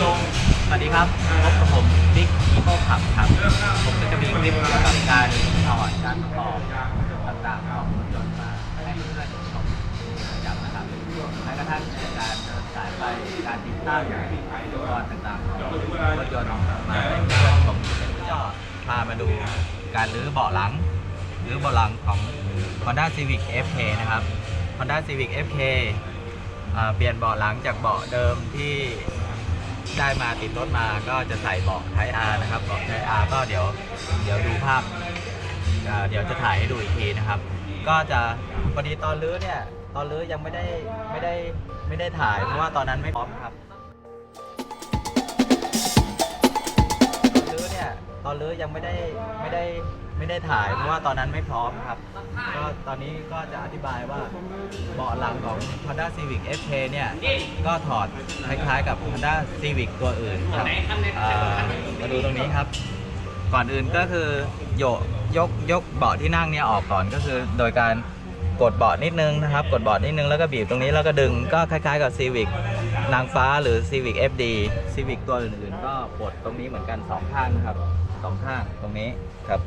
สวัสดีครับพบกับผมบิ๊กอีโคขับครับผมก็จะมีคลิปเกี่ยวกับการถอดการประกอบต่างๆของรถยนต์มาให้เพื่อนๆชมประจำนะครับแม้กระทั่งการเดินสายไฟการติดตั้งอุปกรณ์ต่างๆของรถยนต์มาให้เพื่อนๆชมก็พามาดูการรื้อเบาะหลังรื้อเบาะหลังของ Honda Civic FK นะครับ Honda Civic FK เปลี่ยนเบาะหลังจากเบาะเดิมที่ ได้มาติดรถมาก็จะใส่เบาะไทอาร์นะครับเบาะไทอาร์ก็เดี๋ยวเดี๋ยวดูภาพเดี๋ยวจะถ่ายให้ดูอีกทีนะครับ ก็จะพอดีตอนรื้อเนี่ยตอนรื้อยังไม่ได้ไม่ได้ไม่ได้ถ่ายเพราะว่าตอนนั้นไม่พร้อมครับตอนรื้อเนี่ยตอนรื้อยังไม่ได้ไม่ได้ ไม่ได้ถ่ายเพราะว่าตอนนั้นไม่พร้อมครับ ก็ตอนนี้ก็จะอธิบายว่าเบาะหลังของ Honda Civic FK เนี่ย ก็ถอดคล้ายๆกับ Honda Civic ตัวอื่นครับอ่ามาดูตรงนี้ครับ ก่อนอื่นก็คือโยกยกยกเบาะที่นั่งเนี่ยออกก่อนก็คือโดยการกดเบาะนิดนึงนะครับ กดเบาะนิดนึงแล้วก็บีบตรงนี้แล้วก็ดึงก็คล้ายๆกับ Civic นางฟ้าหรือ Civic FD Civic ตัวอื่นๆ ก็ปลดตรงนี้เหมือนกันสองข้างนะครับสองข้างตรงนี้ครับ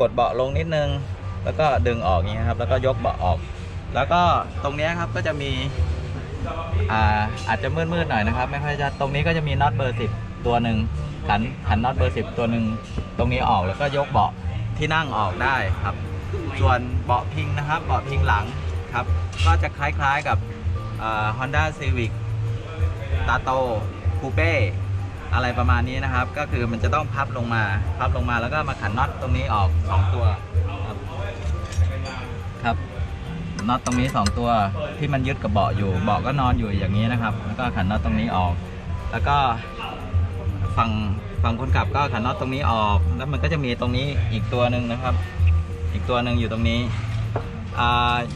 กดเบาะลงนิดนึง แล้วก็ดึงออกอย่างนี้ยครับ แล้วก็ยกเบาะออก แล้วก็ตรงเนี้ยครับก็จะมีอ่าอาจจะมืดๆหน่อยนะครับ ไม่ค่อยจะตรงนี้ก็จะมีน็อตเบอร์10ตัวหนึ่งขันขันน็อตเบอร์10ตัวหนึ่งตรงนี้ออกแล้วก็ยกเบาะที่นั่งออกได้ครับ ส่วนเบาะพิงนะครับเบาะพิงหลังครับ ก็จะคล้ายๆกับฮอ่า Honda Civic ตาโตคูเป้ อะไรประมาณนี้นะครับ ก็คือมันจะต้องพับลงมา พับลงมาแล้วก็มาขันน็อตตรงนี้ออก 2 ตัวครับครับน็อตตรงนี้ 2 ตัวที่มันยึดกับเบาะอยู่เบาะก็นอนอยู่อย่างนี้นะครับ แล้วก็ขันน็อตตรงนี้ออก แล้วก็ฝั่งฝั่งคนขับก็ขันน็อตตรงนี้ออก แล้วมันก็จะมีตรงนี้อีกตัวหนึ่งนะครับ อีกตัวหนึ่งอยู่ตรงนี้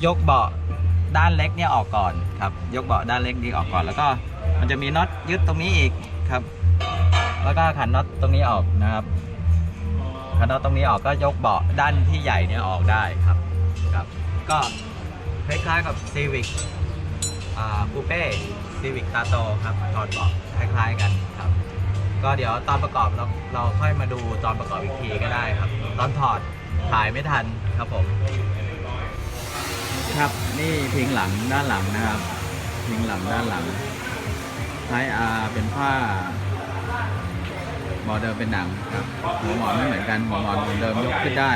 ยกเบาะด้านเล็กเนี่ยออกก่อนครับ ยกเบาะด้านเล็กนี้ออกก่อน แล้วก็มันจะมีน็อตยึดตรงนี้อีกครับ แล้วก็ขันน็อตตรงนี้ออกนะครับขันน็อตตรงนี้ออกก็ยกเบาะด้านที่ใหญ่เนี่ยออกได้ครับครับก็คล้ายๆกับ Civic อ่าคูเป้ Civic ตาโตครับถอดเบาะคล้ายๆกันครับ ก็เดี๋ยวตอนประกอบเราเราค่อยมาดูตอนประกอบอีกทีก็ได้ครับ ตอนถอดถ่ายไม่ทันครับผมครับนี่พิงหลังด้านหลังนะครับ พิงหลังด้านหลังไทอาเป็นผ้า บอเดิมเป็นหนังครับหัวหมอนไม่เหมือนกันหัวหมอนเดิมยกขึ้นได้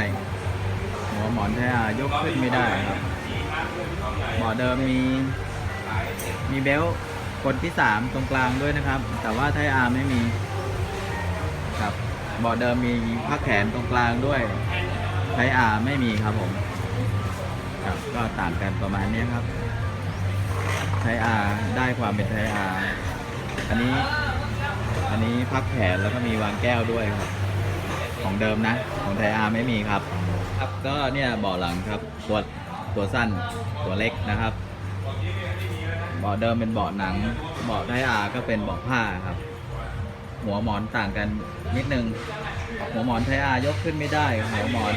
หัวหมอนไทอายกขึ้นไม่ได้ครับบอเดิมมี มีเบลต์กดที่3ตรงกลางด้วยนะครับ แต่ว่าไทอาไม่มีครับเบาเดิมมีผ้าแขนตรงกลางด้วยไทอาไม่มีครับผมครับก็ต่างกันประมาณนี้ครับไทอาได้ความเป็นไทอาอันนี้ อันนี้พักแผนแล้วก็มีวางแก้วด้วยครับ ของเดิมนะ ของไทอาไม่มีครับ ครับก็เนี่ยเบาะหลังครับตัวตัวสั้นตัวเล็กนะครับเบาะเดิมเป็นเบาะหนังเบาะไทอาก็เป็นเบาะผ้าครับ หัวหมอนต่างกันนิดนึง หัวหมอนไทอายกขึ้นไม่ได้ หัวหมอน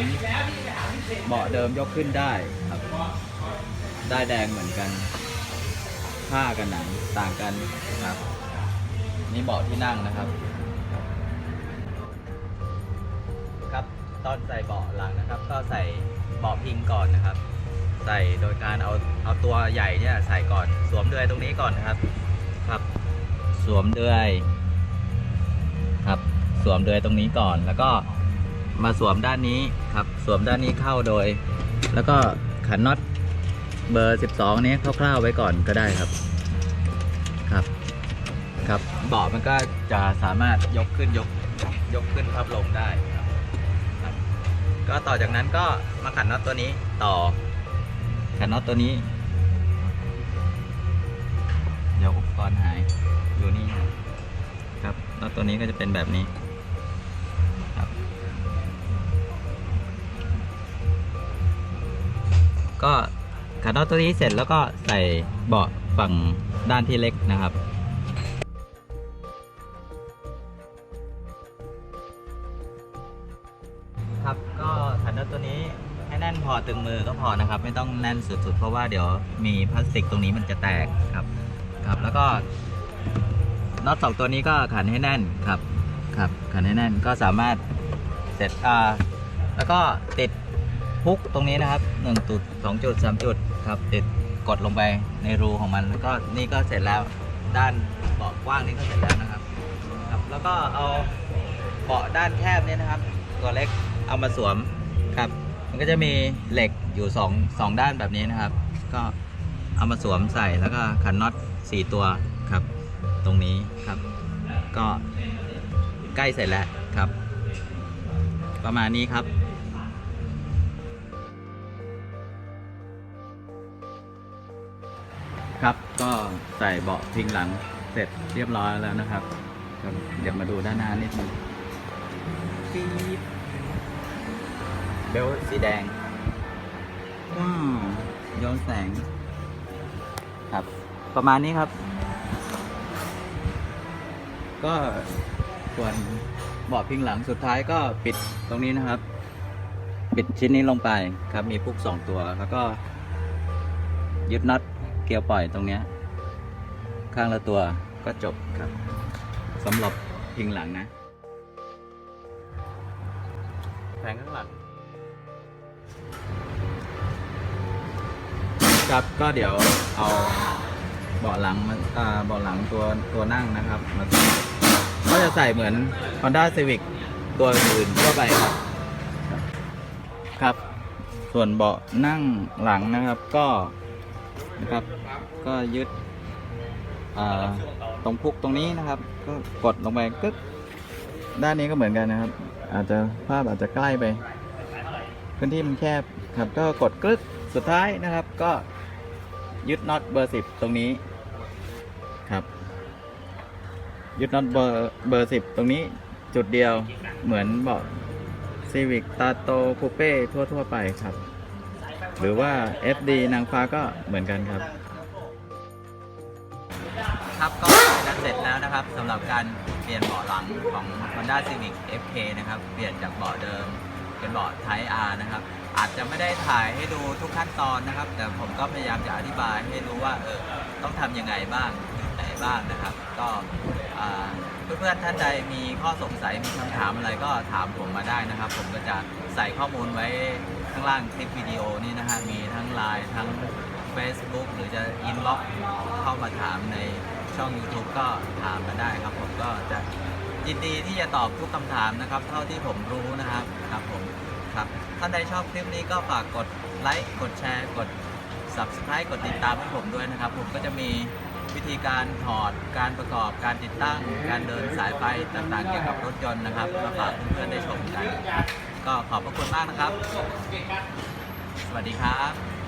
เบาะเดิมยกขึ้นได้ครับ ได้แดงเหมือนกันผ้ากับหนังต่างกันครับ นี่เบาะที่นั่งนะครับ ครับตอนใส่เบาะหลังนะครับ ก็ใส่เบาะพิงก่อนนะครับ ใส่โดยการเอาเอาตัวใหญ่เนี่ยใส่ก่อนสวมเดือยตรงนี้ก่อนนะครับ ครับ สวมเดือยครับ สวมเดือยตรงนี้ก่อนแล้วก็มาสวมด้านนี้ครับ สวมด้านนี้เข้าโดย แล้วก็ขันน็อตเบอร์ 12 นี้คร่าวๆไว้ก่อนก็ได้ครับครับ ครับ เบาะมันก็จะสามารถยกขึ้นยกยกขึ้นพับลงได้ครับครับ ก็ต่อจากนั้นก็มาขันน็อตตัวนี้ต่อขันน็อตตัวนี้ เดี๋ยวอุปกรณ์หายอยู่นี่ครับน็อตตัวนี้ก็จะเป็นแบบนี้ครับ ก็ขันน็อตตัวนี้เสร็จแล้วก็ใส่เบาะฝั่งด้านที่เล็กนะครับ ตึงมือก็พอนะครับ ไม่ต้องแน่นสุดๆ เพราะว่าเดี๋ยวมีพลาสติกตรงนี้มันจะแตกครับ ครับ แล้วก็น็อตสองตัวนี้ก็ขันให้แน่นครับ ครับ ขันให้แน่นก็สามารถเสร็จอ่าแล้วก็ติดฮุกตรงนี้นะครับ1จุด2จุด3จุดครับ ติดกดลงไปในรูของมัน แล้วก็นี่ก็เสร็จแล้วด้านเบาะกว้างนี่ก็เสร็จแล้วนะครับครับ แล้วก็เอาเบาะด้านแคบเนี่ยนะครับ ตัวเล็กเอามาสวมครับ มันก็จะมีเหล็กอยู่สองสองด้านแบบนี้นะครับ ก็เอามาสวมใส่แล้วก็ขันน็อตสี่ตัวครับ ตรงนี้ครับ ก็ใกล้เสร็จแล้วครับ ประมาณนี้ครับครับ ก็ใส่เบาะพิงหลังเสร็จเรียบร้อยแล้วนะครับ เดี๋ยวมาดูด้านหน้านิดนึงปี๊บ เบลต์สีแดงว้าวย้อนแสง ครับ ประมาณนี้ครับ ก็ส่วนเบาะพิงหลังสุดท้ายก็ปิดตรงนี้นะครับ ปิดชิ้นนี้ลงไปครับ มีพุกสองตัว แล้วก็ ยึดน็อตเกียวปล่อยตรงเนี้ยข้างละตัวก็จบครับสำหรับพิงหลังนะแผงข้างหลัง ครับก็เดี๋ยวเอาเบาะหลังมาอ่าเบาะหลังตัวตัวนั่งนะครับมาใส่ก็จะใส่เหมือน Honda Civic ตัวอื่นทั่วไปครับครับ ส่วนเบาะนั่งหลังนะครับก็นะครับก็ยึดตรงพุกตรงนี้นะครับ ก็กดลงไปกึ๊กด้านนี้ก็เหมือนกันนะครับ อาจจะภาพอาจจะใกล้ไปพื้นที่มันแคบครับก็กดกึ๊กสุดท้ายนะครับก็ ยึดน็อตเบอร์สิบตรงนี้ครับยึดน็อตเบอร์เบอร์สิบตรงนี้จุดเดียวเหมือนเบาะซีวิกตาโตคูเป้ทั่ว ๆ ไปครับ หรือว่า FD นางฟ้าก็เหมือนกันครับ ครับก็จะเสร็จแล้วนะครับสำหรับการเปลี่ยนเบาะหลังของ Honda Civic FK นะครับ เปลี่ยนจากเบาะเดิม เป็นเบาะ Type R นะครับ อาจจะไม่ได้ถ่ายให้ดูทุกขั้นตอนนะครับ แต่ผมก็พยายามจะอธิบายให้รู้ว่าเออต้องทำยังไงบ้างไหนบ้างนะครับ ก็เพื่อนๆท่านใดมีข้อสงสัยมีคำถามอะไรก็ถามผมมาได้นะครับ ผมก็จะใส่ข้อมูลไว้ข้างล่างคลิปวิดีโอนี้นะฮะมีทั้ง Line ทั้ง Facebook หรือจะอินบ็อกเข้ามาถามในช่อง YouTube ก็ถามมาได้ครับ ผมก็จะ ยินดีที่จะตอบทุกคำถามนะครับ เท่าที่ผมรู้นะครับครับผมครับท่านใดชอบคลิปนี้ก็ฝากกดไลค์กดแชร์กด Subscribe กดติดตามให้ผมด้วยนะครับ ผมก็จะมีวิธีการถอดการประกอบการติดตั้ง การเดินสายไฟต่างๆเกี่ยวกับรถยนต์นะครับมาฝากเพื่อนๆได้ชมกัน ก็ขอบพระคุณมากนะครับ สวัสดีครับ